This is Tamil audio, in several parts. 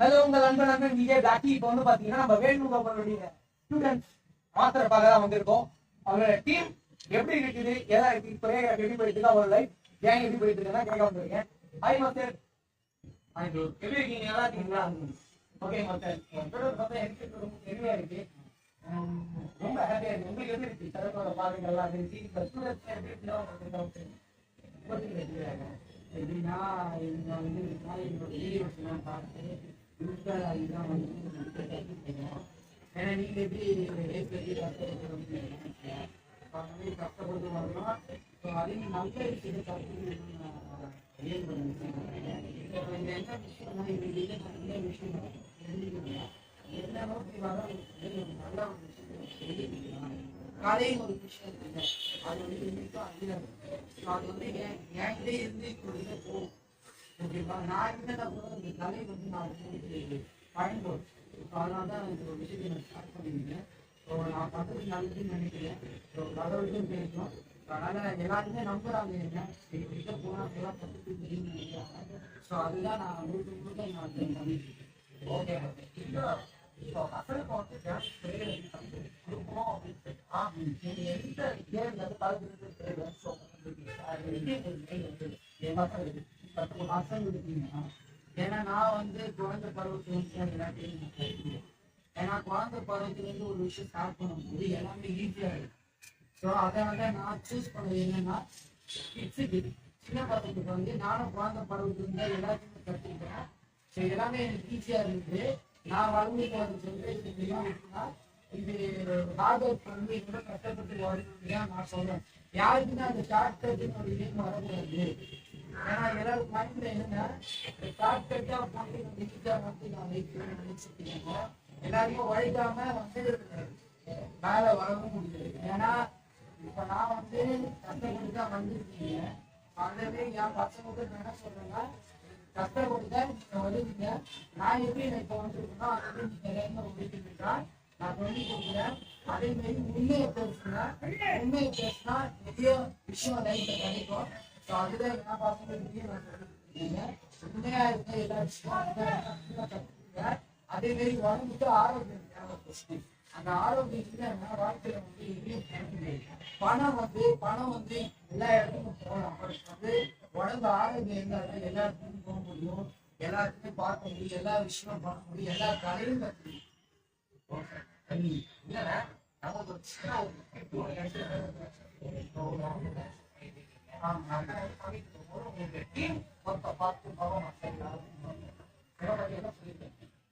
ஹலோ உங்கள் அன்பன் அன்பன் விஜய். பிளாக்கி இப்போ வந்து பாத்தீங்கன்னா நம்ம வேணும் அவர்களுடைய ஸ்டூடெண்ட்ஸ் மாஸ்டர் தான் வந்திருக்கோம். அவரோட டீம் எப்படி இருக்குது எல்லாம் எப்படி கொரியோகிராஃபி எப்படி போயிட்டு இருக்கு அவரோட லைஃப் ஏன் எப்படி போயிட்டு இருக்குன்னா கேட்க வந்திருக்கேன். ஹாய் மாஸ்டர் ஹாய் ப்ரோ எப்படி இருக்கீங்க? நல்லா இருக்கீங்களா? ஓகே மாஸ்டர் உங்களோட பார்த்தா எனக்கு ரொம்ப பெருமையா இருக்கு. Um, உம், ரொம்ப ஹாப்பியா இருக்கு உங்களுக்கு எப்படி இருக்கு சரக்கோட பாதைகள்லாம் இருக்கு ஸ்டூடெண்ட்ஸ் எப்படி இருக்குன்னா எப்படின்னா இவங்க வந்து என்னோட பார்த்து இதுதான் வந்து ஏன்னா எப்படி லைஃப் எப்படி கஷ்டப்பட்டு வரலாம். ஸோ அதையும் நல்ல விஷயத்தை கற்றுக்கணும்னு என்ன விஷயம்னா இவங்க விஷயம்? தெரிஞ்சுக்கணும் நோக்கி வர நல்ல ஒரு விஷயம் கலையும் ஒரு விஷயம் அது வந்து ஸோ அது வந்து என் என்கிட்ட இருந்து இப்போ போகும் ஓகேவா நான் இருந்ததை கூட இந்த கலை வந்து நான் பயன்படும் அதனால தான் இந்த ஒரு விஷயத்தை நான் ஸ்டார்ட் பண்ணியிருக்கேன் ஸோ நான் பண்ணுறது நல்லதுன்னு நினைக்கிறேன் ஸோ கடவுளுக்கும் பேசணும் அதனால எல்லாருமே நம்புறாங்க என்ன கிட்ட போனால் எல்லாம் நினைக்கிறாங்க ஸோ அதுதான் நான் முழுக்க முழுக்க நான் பண்ணிட்டு ஓகே இன்னும் இப்போ மக்களுக்கு வந்து டான்ஸ் அப்படின்னு சொல்லிட்டா நீங்க எந்த கேம்ல இருந்து கலந்துருக்கு தெரியல ஸோ பத்து மாசம் இருக்கீங்கன்னா ஏன்னா நான் வந்து குழந்தை பருவத்துல எல்லாத்தையும் நான் ஏன்னா குழந்தை பருவத்துலேருந்து ஒரு விஷயம் ஸ்டார்ட் பண்ணும்போது எல்லாமே ஈஸியாக இருக்கு ஸோ அதை நான் சூஸ் பண்ணது என்னன்னா கிட்ஸுக்கு சின்ன பசங்களுக்கு வந்து நானும் குழந்தை பருவத்துலேருந்து எல்லாத்தையுமே கற்றுக்கிட்டேன் ஸோ எல்லாமே எனக்கு ஈஸியாக இருந்தது நான் வளர்ந்து போகிற ஜென்ரேஷன் இது ஹார்ட் ஒர்க் பண்ணி கூட கஷ்டப்பட்டு வரணும்னு தான் நான் சொல்கிறேன் யாருக்குமே அந்த ஷார்ட் கட்டுன்னு ஒரு இது வரக்கூடாது. ஏன்னா எல்லாரும் மைண்ட்ல என்னன்னா ஷார்ட் கட்டா பண்ணி ஈஸியா வந்து நான் வைக்கணும்னு நினைச்சிருக்கீங்க எல்லாருக்கும் வழிகாம வந்து மேல வரவும் முடியாது ஏன்னா இப்போ நான் வந்து கஷ்டப்பட்டு தான் வந்திருக்கீங்க அதுவே என் பசங்களுக்கு என்ன சொல்றேன்னா கஷ்டப்பட்டு தான் நீங்க வருவீங்க. நான் எப்படி நான் இப்ப வந்திருக்கேனோ அதை நீங்க வேகமாக முடிக்கிறீங்களா நான் சொல்லி கொடுக்குறேன் அதே மாதிரி உண்மையை பேசுங்க உண்மையை பேசினா நிறைய விஷயம் லைஃப்ல கிடைக்கும் ஸோ அதுதான் என்ன பசங்களுக்கு நான் சொல்லிருக்கீங்க உண்மையா இருக்க எல்லா விஷயம் அதே மாதிரி உடம்புக்கு ஆரோக்கியம் தேவை அந்த ஆரோக்கியம் இல்லைன்னா வாழ்க்கையில வந்து எங்கேயும் போக பணம் வந்து பணம் வந்து எல்லா இடத்துக்கும் போகலாம் பட் வந்து உடம்பு ஆரோக்கியம் இருந்தாலும் எல்லா இடத்துக்கும் போக முடியும் எல்லாத்துக்கும் பார்க்க முடியும் எல்லா விஷயமும் பண்ண முடியும் எல்லா கலையும் இல்லைன்னா நமக்கு ஒரு சின்ன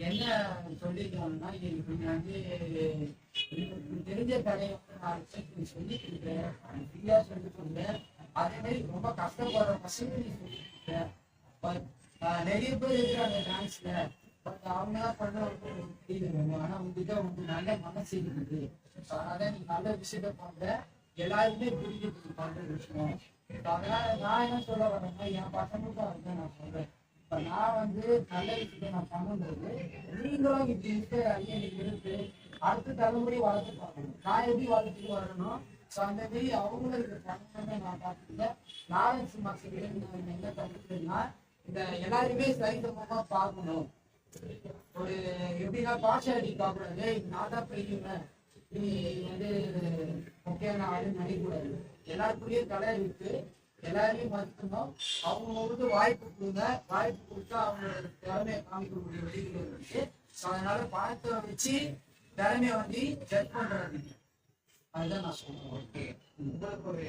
என்ன சொல்லிருக்காங்கன்னா எனக்கு வந்து தெரிஞ்ச கலையை நான் சொல்லி கொடுக்குறேன் ஃப்ரீயா சொல்லி கொடுக்குறேன் அதே மாதிரி ரொம்ப கஷ்டப்படுற பசங்க நீ சொல்லி கொடுக்குறேன் நிறைய பேர் இருக்கிறாங்க டான்ஸ்ல பட் அவங்க பண்றவங்க தெரியல ஆனா உங்ககிட்ட வந்து நல்ல மனசு இருக்குது. அதனால நீ நல்ல விஷயத்த பண்ற. எல்லாருமே புரிஞ்சுட்டு பண்ற விஷயம். அதனால நான் என்ன சொல்ல வரேன்னா என் பசங்களுக்கும் அதுதான் நான் சொல்றேன். இப்ப நான் வந்து நல்ல விஷயத்த நான் பண்ணும்போது நீங்களும் இப்படி இருக்க ஐயனுக்கு இருந்து அடுத்த தலைமுறை வளர்த்து பார்க்கணும். நான் எப்படி வளர்த்துட்டு வரணும் ஸோ அந்த மாதிரி அவங்களும் இதை பண்ணணும்னு நான் பார்த்துக்கிட்டேன் நானும் சும்மா என்ன கற்றுக்கிறேன்னா இந்த எல்லாருமே சரிசமமா பார்க்கணும். ஒரு எப்படின்னா பாஷாலிட்டி பார்க்கக்கூடாது. நான் தான் பெரியவன் நீ வந்து முக்கியமான ஆளு நினைக்கக்கூடாது எல்லாருக்குள்ளேயும் கலை இருக்கு. எல்லாரையும் மதிக்கணும். அவங்களுக்கு வாய்ப்பு கொடுங்க. வாய்ப்பு கொடுத்தா அவங்களோட திறமையை காமிக்கக்கூடிய வழிகள் இருக்கு ஸோ அதனால பணத்தை வச்சு திறமையை வந்து ஜட்ஜ் பண்றாங்க அதுதான் நான் சொல்லுவேன் உங்களுக்கு ஒரு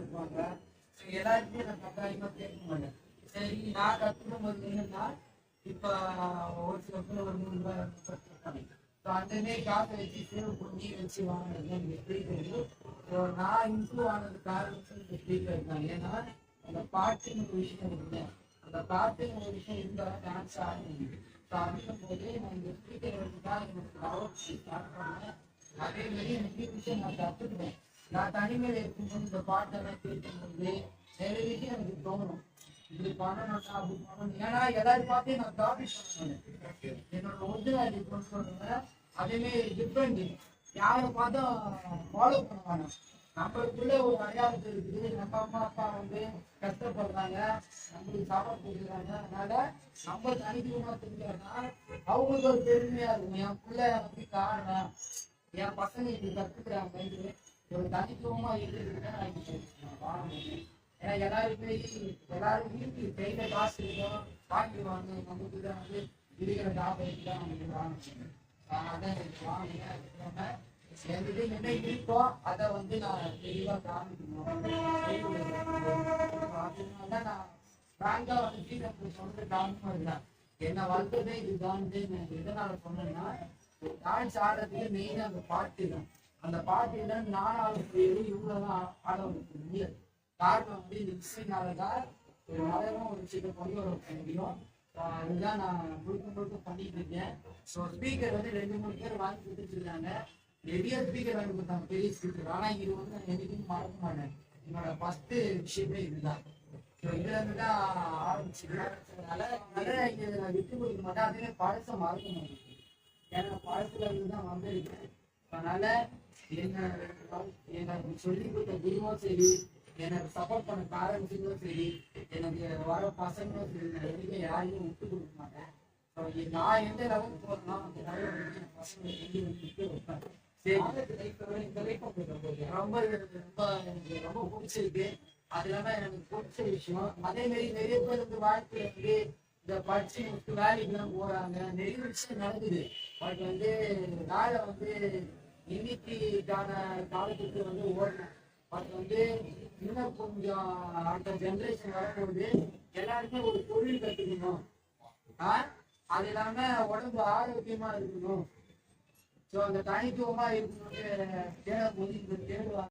இருப்பாங்க ஸோ எல்லாருக்குமே நான் கட்டாயமா கேட்க மாட்டேன் சரி நான் கற்றுக்கும் போது என்னன்னா இப்போ ஒரு சில பேர் ஒரு நூறு ரூபாய் இருநூறு காசை வச்சு சேவ் பண்ணி வச்சு வாங்கினது ஸோ நான் இம்ப்ரூவ் ஆனது காரணம் இந்த ஸ்பீக்கர் தான் ஏன்னா அந்த பாட்டுன்னு ஒரு விஷயம் இல்லை அந்த பாட்டுன்னு ஒரு விஷயம் இருந்தால் டான்ஸ் ஆடணும் ஸோ அப்படின்னும் போது நான் இந்த ஸ்பீக்கர் தான் எனக்கு டெவலப் ஸ்டார்ட் பண்ணேன் அதே மாதிரி எனக்கு விஷயம் நான் கற்றுக்கிட்டேன் நான் தனிமையில் இருக்கும்போது இந்த பாட்டெல்லாம் கேட்கும்போது நிறைய விஷயம் எனக்கு தோணும். இப்படி பண்ணணும் அப்படி பண்ணணும். ஏன்னா எல்லாரும் பார்த்து நான் காப்பி பண்ணணும் என்னோட ஒரிஜினாலிட்டி கொண்டு சொல்லுவேன் அதே மாதிரி டிஃப்ரெண்ட் யாரை பார்த்தா ஃபாலோ பண்ணுவாங்க. நம்மளுக்குள்ள ஒரு அடையாளத்து இருக்குது. நம்ம அம்மா அப்பா வந்து கஷ்டப்படுறாங்க. நம்மளுக்கு சாப்பாடு கொடுக்குறாங்க. அதனால நம்ம தனித்துவமா தெரிஞ்சோம்னா அவங்களுக்கு ஒரு பெருமையா இருக்கும். என் பிள்ளை வந்து காரணம். என் பசங்க இப்படி கத்துக்கிறாங்க ஒரு தனித்துவமா இருக்குதுன்னா நான் இப்படி வாழணும் எல்லாருமே எல்லாரும் கையில காசு இருக்கும் வாங்கிடுவாங்க நமக்கு தான் வந்து இருக்கிற லாபம் தான் அவங்க அதான் எனக்கு வாங்கினேன் அதுக்காக என்ன இருக்கோ அதை வந்து நான் தெளிவாக காமிக்கணும். அதனால நான் பிராங்கா வந்து சீக்கிரம் சொல்ற காரணம் இல்லை என்ன வளர்த்ததே இதுதான் எதனால சொன்னேன்னா டான்ஸ் ஆடுறதுக்கு மெயினா அந்த பாட்டு தான் அந்த பாட்டு இல்லைன்னு நாலாவது பேரு இவ்வளவுதான் ஆட வைக்க முடியாது காரணம் வந்து இந்த இசைனால தான் ஒரு மலையெல்லாம் ஒரு சின்ன பொண்ணு வர முடியும். அதுதான் நான் முழுக்க முழுக்க பண்ணிட்டு இருக்கேன். ஸோ ஸ்பீக்கர் வந்து ரெண்டு மூணு பேர் வாங்கி கொடுத்துருக்காங்க. நிறைய ஸ்பீக்கர் வாங்கி கொடுத்தாங்க பெரிய ஸ்பீக்கர் ஆனா இது வந்து நான் எதுக்கும் மறக்க மாட்டேன். என்னோட ஃபர்ஸ்ட் விஷயமே இதுதான். ஸோ இதுல இருந்து தான் ஆரம்பிச்சிருக்கனால நிறைய இதை நான் விட்டு கொடுக்க மாட்டேன். அதுவே பழசை மறக்க மாட்டேன். ஏன்னா பழசுல இருந்து தான் வந்திருக்கேன். அதனால என்ன எனக்கு சொல்லி கொடுத்த குருவும் சரி எனக்கு சப்போர்ட் பண்ண பேரண்ட்ஸுங்களும் சரி எனக்கு வர பசங்களும் சரி நான் யாரையும் விட்டு கொடுக்க மாட்டேன். ஸோ நான் எந்த லெவலுக்கு போகிறேன்னா அந்த லெவலில் வந்து என் பசங்களை எங்கேயும் விட்டு வைப்பேன். சரி இந்த லைஃப் ரொம்ப ரொம்ப எனக்கு ரொம்ப பிடிச்சிருக்கு அது இல்லாம எனக்கு பிடிச்ச விஷயம். அதே மாதிரி நிறைய பேர் வந்து வாழ்க்கையில வந்து இந்த படிச்சு முடிச்சு வேலைக்கு எல்லாம் போறாங்க. நிறைய விஷயம் நடக்குது. பட் வந்து வேலை வந்து இன்னைக்கான காலத்துக்கு வந்து ஓடணும் பட் வந்து இன்னும் கொஞ்சம் அடுத்த ஜென்ரேஷன் வரும்போது எல்லாருமே ஒரு தொழில் கற்றுக்கணும் ஆ? அது இல்லாம உடம்பு ஆரோக்கியமா இருக்கணும் ஸோ அந்த தனித்துவமா இருக்கணும்னு தேவை முடிஞ்சு தேடுவாங்க